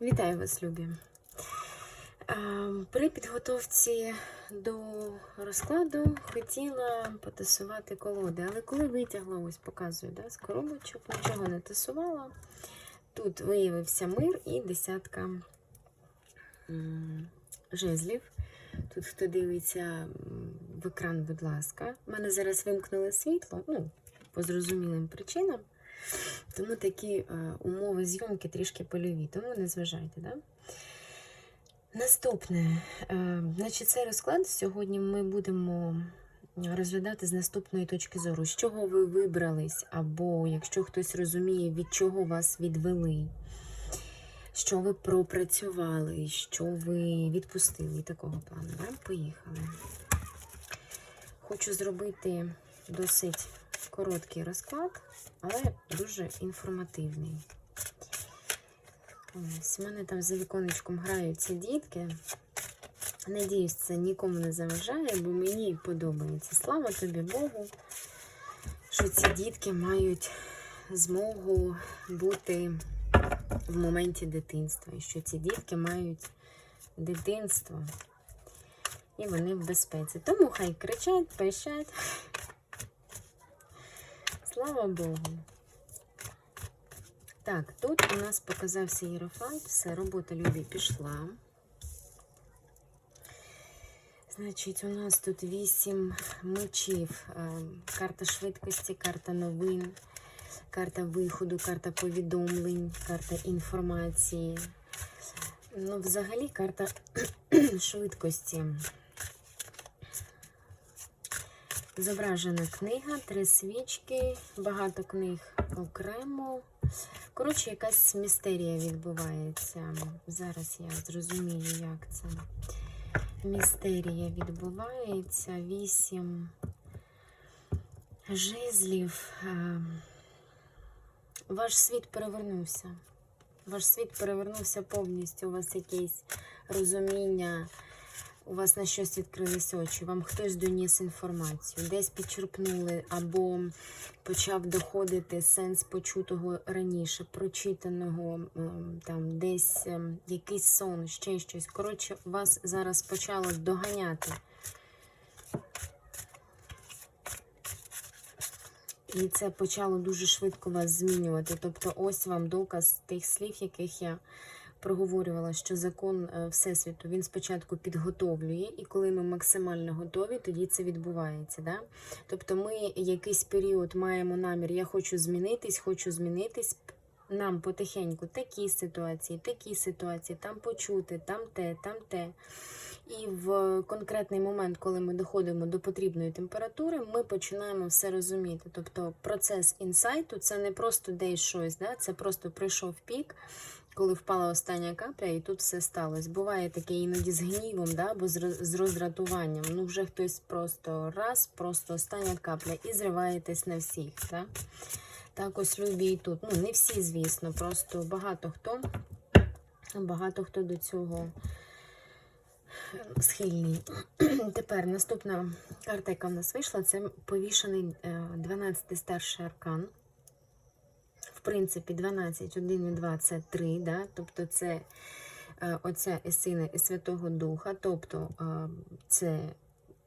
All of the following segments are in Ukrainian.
Вітаю вас, любі. При підготовці до розкладу хотіла потасувати колоди, але коли витягла, ось показую, да, з коробочок, нічого не тасувала. Тут виявився мир і десятка жезлів. Тут хто дивиться в екран, будь ласка. У мене зараз вимкнули світло, ну, по зрозумілим причинам. Тому такі е, умови зйомки трішки польові, тому не зважайте. Да? Наступне, е, значить, цей розклад сьогодні ми будемо розглядати з наступної точки зору, з чого ви вибрались, або якщо хтось розуміє, від чого вас відвели, що ви пропрацювали, що ви відпустили такого плану. Да? Поїхали. Хочу зробити досить короткий розклад, але дуже інформативний. Ось, у мене там за віконечком граються дітки. Надіюсь, це нікому не заважає, бо мені подобається. Слава тобі Богу, що ці дітки мають змогу бути в моменті дитинства. І що ці дітки мають дитинство. І вони в безпеці. Тому хай кричать, пищать. Слава Богу. Так, тут у нас показався Єрофант, все, робота любі пішла. Значить, у нас тут вісім мечів, е, карта швидкості, карта новин, карта виходу, карта повідомлень, карта інформації. Ну, взагалі, карта швидкості. Зображена книга, три свічки, багато книг окремо. Коротше, якась містерія відбувається. Зараз я зрозумію, як це. Містерія відбувається. Вісім жезлів. Е, Ваш світ перевернувся. Ваш світ перевернувся повністю. У вас якесь розуміння, у вас на щось відкрились очі, вам хтось доніс інформацію, десь підчерпнули або почав доходити сенс почутого раніше, прочитаного, ем, там десь ем, якийсь сон, ще щось. Коротше, вас зараз почало доганяти. І це почало дуже швидко вас змінювати. Тобто, ось вам доказ тих слів, яких я проговорювала, що закон е, Всесвіту він спочатку підготовлює, і коли ми максимально готові, тоді це відбувається. Да? Тобто ми якийсь період маємо намір, я хочу змінитись, хочу змінитись. Нам потихеньку такі ситуації, такі ситуації, там почути, там те, там те. І в конкретний момент, коли ми доходимо до потрібної температури, ми починаємо все розуміти. Тобто процес інсайту це не просто десь щось, да? це просто прийшов пік, коли впала остання капля, і тут все сталося. Буває таке іноді з гнівом, да? або з роздратуванням. Ну, вже хтось просто раз, просто остання капля, і зриваєтесь на всіх. Да? Так ось любі і тут. Ну, не всі, звісно, просто багато хто, багато хто до цього схильний. Тепер наступна карта, яка в нас вийшла, це повішений 12 старший аркан. В принципі, 12, 1 і 2 це 3, да? тобто це е, Отця і Сина і Святого Духа, тобто е, це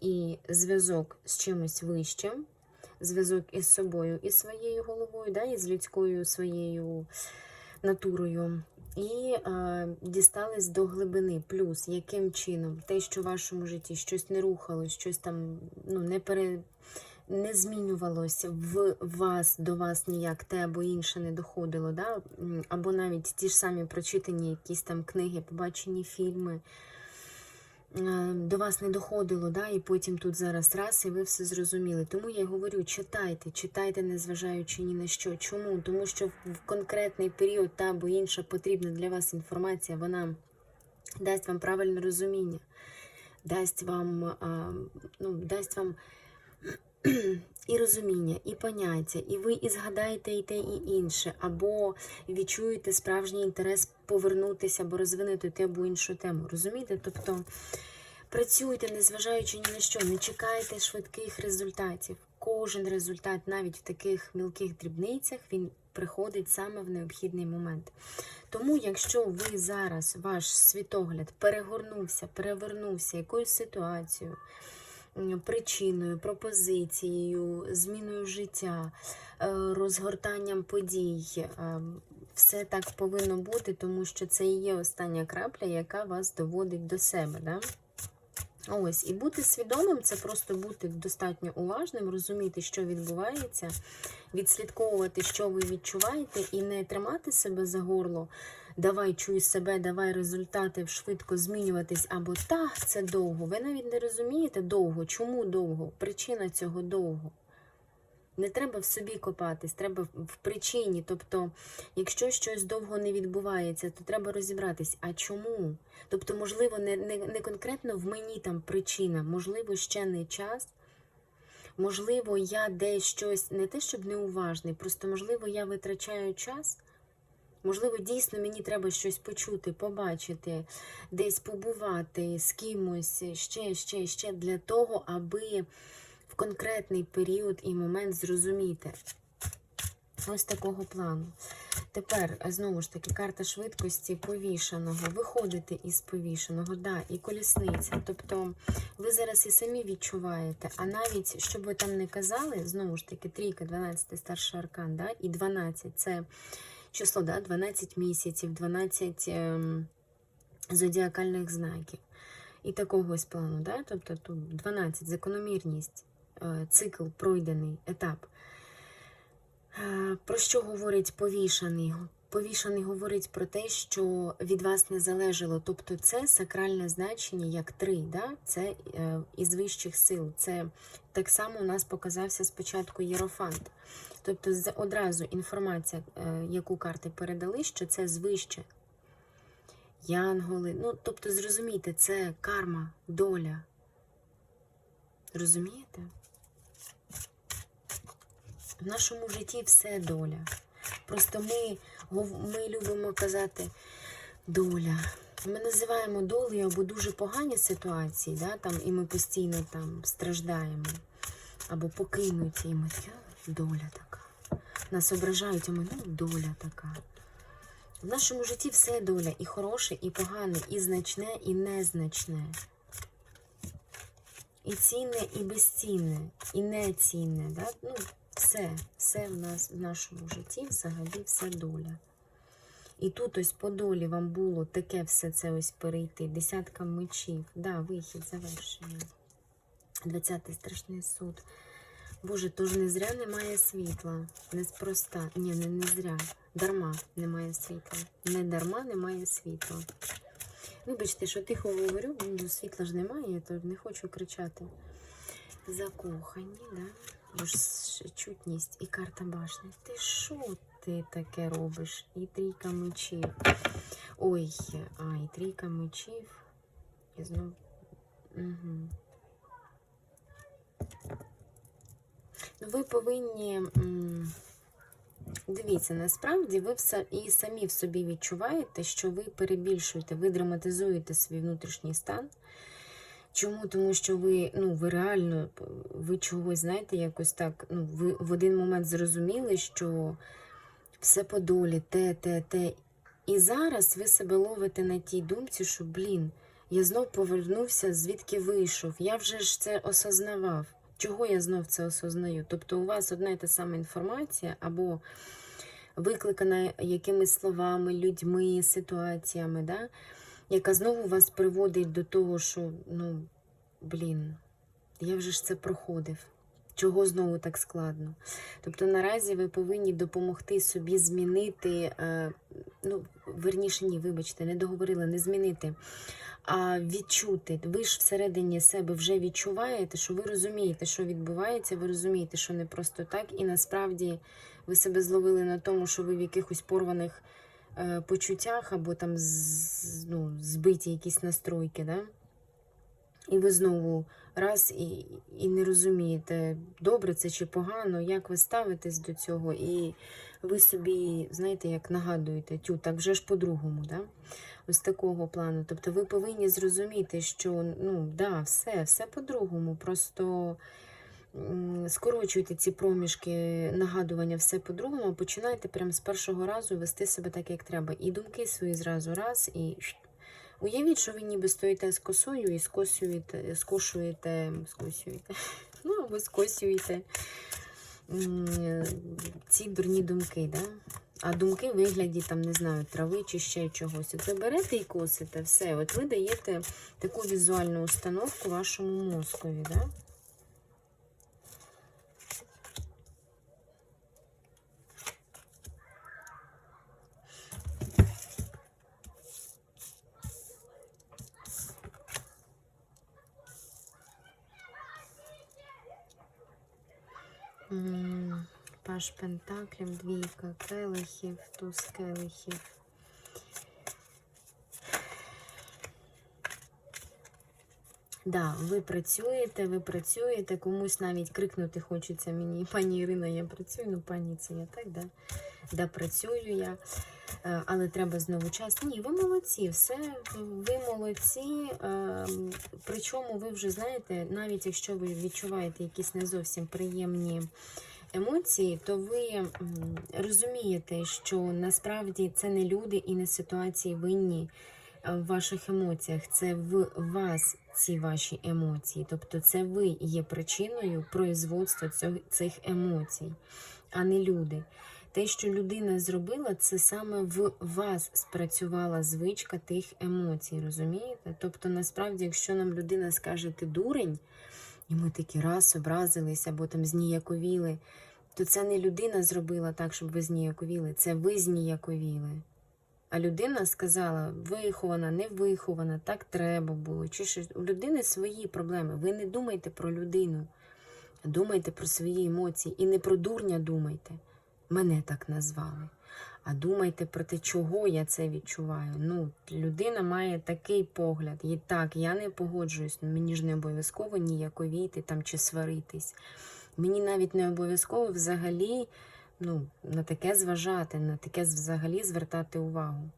і зв'язок з чимось вищим, зв'язок із собою і своєю головою, да? і з людською своєю натурою. І е, дістались до глибини. Плюс, яким чином те, що в вашому житті щось не рухалось, щось там ну, не пере, не змінювалося в вас до вас ніяк те або інше не доходило, да? Або навіть ті ж самі прочитані якісь там книги, побачені фільми. Е, До вас не доходило, да, і потім тут зараз раз, і ви все зрозуміли. Тому я й говорю, читайте, читайте, незважаючи ні на що. Чому? Тому що в конкретний період та або інша потрібна для вас інформація, вона дасть вам правильне розуміння, дасть вам, ну, дасть вам і розуміння, і поняття, і ви і згадаєте і те, і інше, або відчуєте справжній інтерес повернутися або розвинути ту або іншу тему. Розумієте? Тобто працюйте, незважаючи ні на що, не чекайте швидких результатів. Кожен результат, навіть в таких мілких дрібницях, він приходить саме в необхідний момент. Тому, якщо ви зараз, ваш світогляд перегорнувся, перевернувся якоюсь ситуацією, причиною, пропозицією, зміною життя, е, розгортанням подій, е, все так повинно бути, тому що це і є остання крапля, яка вас доводить до себе. Да? Ось, і бути свідомим це просто бути достатньо уважним, розуміти, що відбувається, відслідковувати, що ви відчуваєте, і не тримати себе за горло. Давай чуй себе, давай результати швидко змінюватись, або так, це довго. Ви навіть не розумієте довго. Чому довго? Причина цього довго. Не треба в собі копатись, треба в- причині. Тобто, якщо щось довго не відбувається, то треба розібратись, а чому? Тобто, можливо, не, не, не конкретно в мені там причина, можливо, ще не час. Можливо, я десь щось не те, щоб неуважний, просто можливо, я витрачаю час. Можливо, дійсно мені треба щось почути, побачити, десь побувати з кимось, ще, ще, ще для того, аби в конкретний період і момент зрозуміти. Ось такого плану. Тепер, знову ж таки, карта швидкості повішаного. Виходите із повішаного, да, і колісниця. Тобто ви зараз і самі відчуваєте, а навіть, щоб ви там не казали, знову ж таки, трійка, 12 старший аркан, да, і 12 це число, да, 12 місяців, 12 ем, зодіакальних знаків. І такого ось плану, да? тобто тут 12 закономірність, е, цикл пройдений, етап. Е, Про що говорить повішаний? Повішаний говорить про те, що від вас не залежало. Тобто це сакральне значення як три, да? це е, із вищих сил. Це так само у нас показався спочатку Єрофант. Тобто одразу інформація, е, яку карти передали, що це звище. Янголи. Ну, тобто, зрозумійте, це карма, доля. Розумієте? В нашому житті все доля. Просто ми, ми любимо казати доля. Ми називаємо долею або дуже погані ситуації, да, там, і ми постійно там страждаємо, або покинуті, і ми доля така. Нас ображають, а ми ну, доля така. В нашому житті все доля, і хороше, і погане, і значне, і незначне. І цінне, і безцінне, і нецінне. Да? Ну, все, все в нас в нашому житті взагалі все доля. І тут ось по долі вам було таке все це ось перейти. Десятка мечів. Да, вихід, завершення. 20-й страшний суд. Боже, тож не зря немає світла. Неспроста. Ні, не, не зря. Дарма немає світла. Не дарма немає світла. Вибачте, що тихо говорю, ну, світла ж немає, то не хочу кричати. Закохані, да? Бо ж с- чутність і карта башні. Ти що ти таке робиш? І трійка мечів. Ой, а, і трійка мечів. І знов. Угу. Ви повинні. Дивіться, насправді ви і самі в собі відчуваєте, що ви перебільшуєте, ви драматизуєте свій внутрішній стан. Чому? Тому що ви, ну, ви реально, ви чогось, знаєте, якось так, ну, ви в один момент зрозуміли, що все по долі, те, те, те. І зараз ви себе ловите на тій думці, що, блін, я знов повернувся, звідки вийшов. Я вже ж це осознавав. Чого я знов це осознаю? Тобто у вас одна і та сама інформація, або викликана якимись словами, людьми, ситуаціями, да? Яка знову вас приводить до того, що, ну, блін, я вже ж це проходив. Чого знову так складно? Тобто наразі ви повинні допомогти собі змінити, е, ну, верніше, ні, вибачте, не договорила, не змінити, а відчути. Ви ж всередині себе вже відчуваєте, що ви розумієте, що відбувається, ви розумієте, що не просто так, і насправді ви себе зловили на тому, що ви в якихось порваних почуттях або там ну, збиті якісь настройки, да? і ви знову раз і, і не розумієте, добре це чи погано, як ви ставитесь до цього, і ви собі, знаєте, як нагадуєте, тю, так вже ж по-другому, да? ось такого плану. Тобто ви повинні зрозуміти, що ну, да, все, все по-другому. Просто скорочуйте ці проміжки нагадування все по-другому, починайте прямо з першого разу вести себе так, як треба. І думки свої зразу раз, і уявіть, що ви ніби стоїте з косою і скосюєте, скошуєте, скосюєте, ну або скосюєте ці дурні думки, да? А думки в вигляді, там, не знаю, трави чи ще чогось. Оце берете і косите, все. От ви даєте таку візуальну установку вашому мозкові, да? Паш Пентаклів, двійка келихів, туз келихів. Да, ви працюєте, ви працюєте, комусь навіть крикнути хочеться мені, пані Ірина, я працюю, ну пані це я так, да? Да, працюю я. Е, Але треба знову час. Ні, ви молодці, все, ви молодці. е, Причому ви вже знаєте, навіть якщо ви відчуваєте якісь не зовсім приємні емоції, то ви розумієте, що насправді це не люди і не ситуації винні в ваших емоціях. Це в вас ці ваші емоції. Тобто це ви є причиною производства цих емоцій, а не люди. Те, що людина зробила, це саме в вас спрацювала звичка тих емоцій, розумієте? Тобто, насправді, якщо нам людина скаже ти дурень, і ми такі раз образились або там зніяковіли, то це не людина зробила так, щоб ви зніяковіли, це ви зніяковіли. А людина сказала, вихована, не вихована, так треба було. Чи що у людини свої проблеми. Ви не думайте про людину, думайте про свої емоції. І не про дурня думайте. Мене так назвали. А думайте про те, чого я це відчуваю. Ну, людина має такий погляд. І так, я не погоджуюсь, ну, мені ж не обов'язково ніяковіти там чи сваритись. Мені навіть не обов'язково взагалі ну, на таке зважати, на таке взагалі звертати увагу.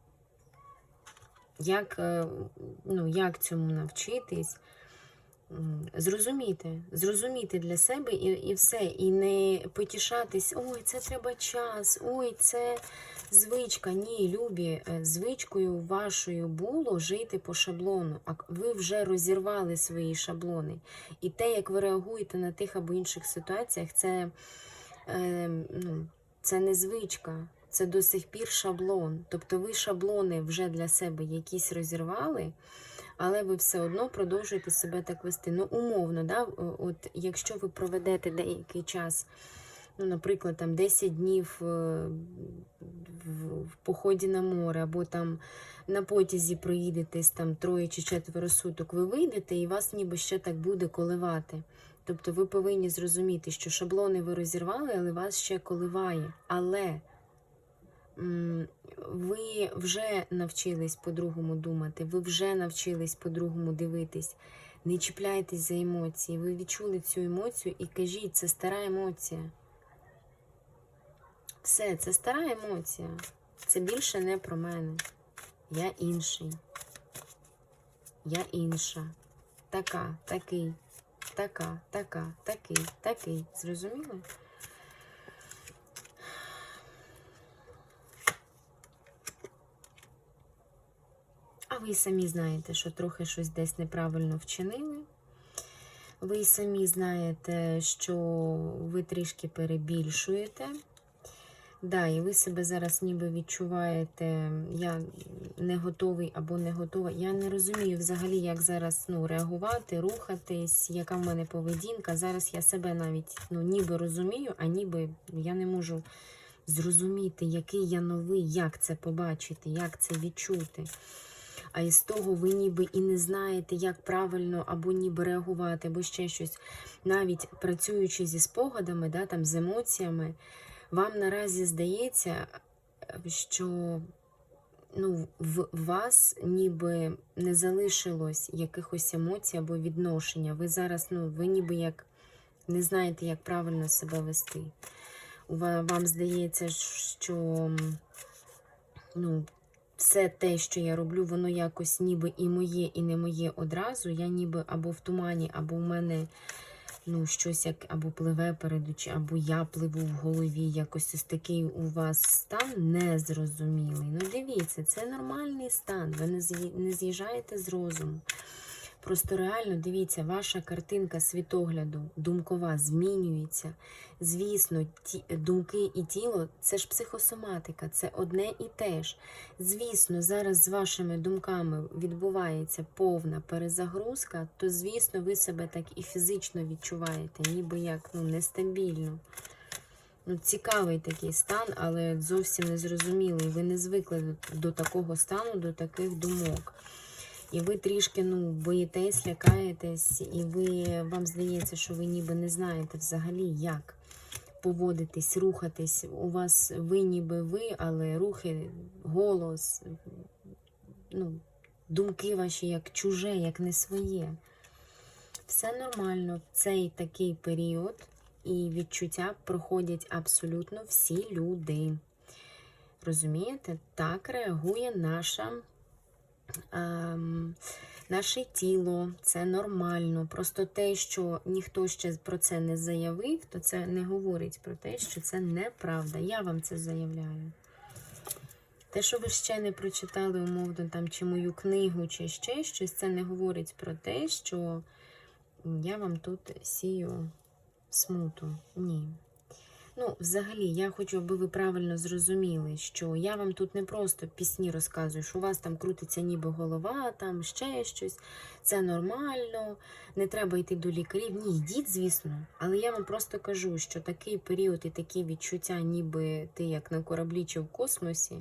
Як, е, ну, як цьому навчитись? Зрозуміти, зрозуміти для себе і, і все. І не потішатись, ой, це треба час, ой, це звичка. Ні, любі, е, звичкою вашою було жити по шаблону. А ви вже розірвали свої шаблони. І те, як ви реагуєте на тих або інших ситуаціях, це, ну, це не звичка. Це до сих пір шаблон. Тобто ви шаблони вже для себе якісь розірвали, але ви все одно продовжуєте себе так вести. Ну, умовно, да? от якщо ви проведете деякий час, ну, наприклад, там 10 днів е, в поході на море, або там на потязі проїдетесь там троє чи четверо суток, ви вийдете, і вас ніби ще так буде коливати. Тобто ви повинні зрозуміти, що шаблони ви розірвали, але вас ще коливає. Але ви вже навчились по-другому думати, ви вже навчились по-другому дивитись. Не чіпляйтесь за емоції. Ви відчули цю емоцію і кажіть, це стара емоція. Все, це стара емоція. Це більше не про мене. Я інший. Я інша. Така, такий, така, така, такий, такий. Зрозуміли? А ви самі знаєте, що трохи щось десь неправильно вчинили. Ви самі знаєте, що ви трішки перебільшуєте. Да, і ви себе зараз ніби відчуваєте, я не готовий або не готова. Я не розумію взагалі, як зараз ну, реагувати, рухатись, яка в мене поведінка. Зараз я себе навіть ну, ніби розумію, а ніби я не можу зрозуміти, який я новий, як це побачити, як це відчути. А із того ви ніби і не знаєте, як правильно або ніби реагувати, або ще щось. Навіть працюючи зі спогадами, да, там, з емоціями, вам наразі здається, що ну, в вас ніби не залишилось якихось емоцій або відношення. Ви зараз, ну, ви ніби як не знаєте, як правильно себе вести. Вам здається, що ну, все те, що я роблю, воно якось ніби і моє, і не моє одразу. Я ніби або в тумані, або в мене ну, щось як або пливе перед очі, або я пливу в голові. Якось ось такий у вас стан незрозумілий. Ну, дивіться, це нормальний стан. Ви не з'їжджаєте з розуму. Просто реально дивіться, ваша картинка світогляду думкова змінюється. Звісно, ті, думки і тіло це ж психосоматика, це одне і те ж. Звісно, зараз з вашими думками відбувається повна перезагрузка, то звісно, ви себе так і фізично відчуваєте, ніби як ну, нестабільно. Ну, цікавий такий стан, але зовсім незрозумілий. Ви не звикли до, такого стану, до таких думок. І ви трішки ну, боїтесь, лякаєтесь, і ви, вам здається, що ви ніби не знаєте взагалі, як поводитись, рухатись. У вас ви ніби ви, але рухи, голос, ну, думки ваші як чуже, як не своє. Все нормально в цей такий період, і відчуття проходять абсолютно всі люди. Розумієте? Так реагує наша наше тіло, це нормально. Просто те, що ніхто ще про це не заявив, то це не говорить про те, що це неправда. Я вам це заявляю. Те, що ви ще не прочитали, умовно, там, чи мою книгу, чи ще щось, це не говорить про те, що я вам тут сію смуту. Ні. Ну, взагалі, я хочу, аби ви правильно зрозуміли, що я вам тут не просто пісні розказую, що у вас там крутиться ніби голова, там ще щось. Це нормально, не треба йти до лікарів. Ні, йдіть, звісно. Але я вам просто кажу, що такий період і такі відчуття, ніби ти як на кораблі чи в космосі,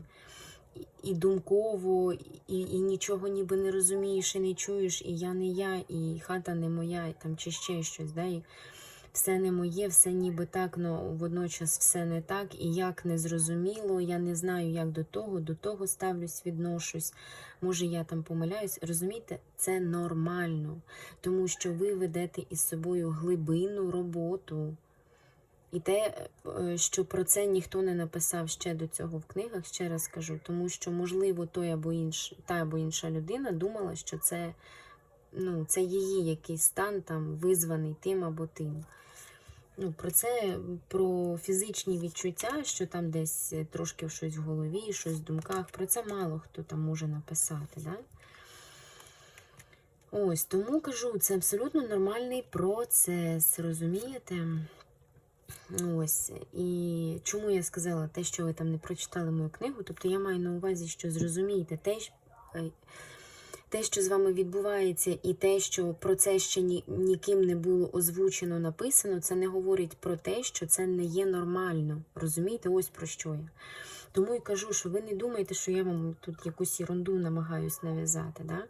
і- думково, і, і нічого ніби не розумієш і не чуєш, і я не я, і хата не моя, і там чи ще щось. Да? Все не моє, все ніби так, але водночас все не так, і як не зрозуміло, я не знаю, як до того, до того ставлюсь, відношусь. Може, я там помиляюсь. Розумієте, це нормально, тому що ви ведете із собою глибинну роботу. І те, е, що про це ніхто не написав ще до цього в книгах, ще раз кажу, тому що, можливо, той або інш, та або інша людина думала, що це, ну, це її якийсь стан там визваний тим або тим. Ну, про це, про фізичні відчуття, що там десь е, трошки щось в голові, щось в думках, про це мало хто там може написати. Да? Ось, тому кажу, це абсолютно нормальний процес, розумієте? Ось. І чому я сказала те, що ви там не прочитали мою книгу? Тобто я маю на увазі, що зрозумієте те, щ- е, те, що з вами відбувається, і те, що про це ще ні, ніким не було озвучено, написано, це не говорить про те, що це не є нормально. Розумієте, ось про що я. Тому і кажу, що ви не думаєте, що я вам тут якусь ерунду намагаюсь нав'язати. Да?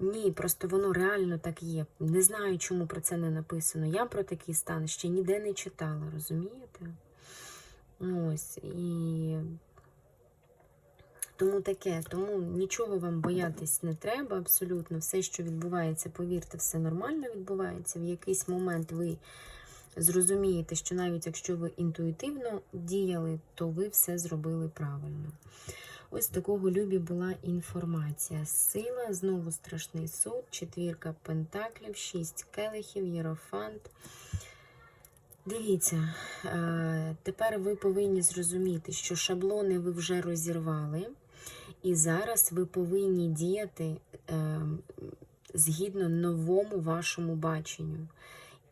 Ні, просто воно реально так є. Не знаю, чому про це не написано. Я про такий стан ще ніде не читала, розумієте? Ось. І тому таке, тому нічого вам боятись не треба абсолютно. Все, що відбувається, повірте, все нормально відбувається. В якийсь момент ви зрозумієте, що навіть якщо ви інтуїтивно діяли, то ви все зробили правильно. Ось такого любі була інформація. Сила, знову страшний суд, четвірка пентаклів, шість келихів, єрофант. Дивіться, е, тепер ви повинні зрозуміти, що шаблони ви вже розірвали, і зараз ви повинні діяти е, згідно новому вашому баченню.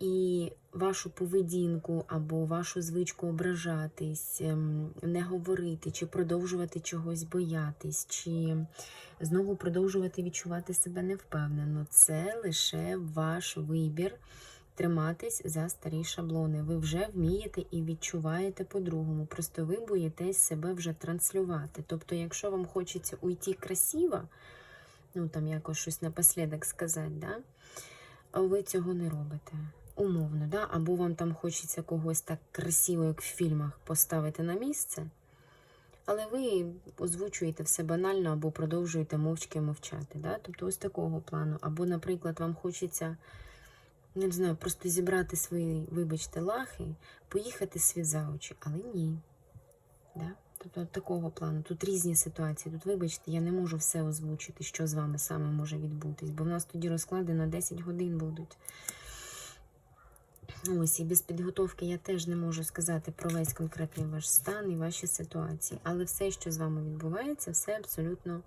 І вашу поведінку або вашу звичку ображатись, ем, не говорити, чи продовжувати чогось боятись, чи знову продовжувати відчувати себе невпевнено. Це лише ваш вибір триматись за старі шаблони. Ви вже вмієте і відчуваєте по-другому. Просто ви боїтесь себе вже транслювати. Тобто, якщо вам хочеться уйти красиво, ну там якось щось напослідок сказати, да? ви цього не робите. Умовно, да? або вам там хочеться когось так красиво, як в фільмах, поставити на місце, але ви озвучуєте все банально або продовжуєте мовчки мовчати. Да? Тобто ось такого плану. Або, наприклад, вам хочеться, не знаю, просто зібрати свої, вибачте, лахи, поїхати світ за очі, але ні. Да? Тобто такого плану. Тут різні ситуації. Тут, вибачте, я не можу все озвучити, що з вами саме може відбутись, бо в нас тоді розклади на 10 годин будуть. Ось і без підготовки я теж не можу сказати про весь конкретний ваш стан і ваші ситуації. Але все, що з вами відбувається, все абсолютно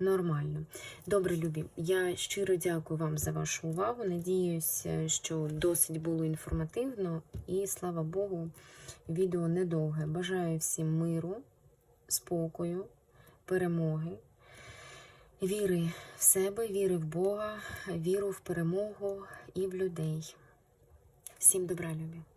нормально. Добре, любі. Я щиро дякую вам за вашу увагу. Надіюся, що досить було інформативно, і слава Богу, відео недовге. Бажаю всім миру, спокою, перемоги. Віри в себе, віри в Бога, віру в перемогу і в людей. Всім добра, любі!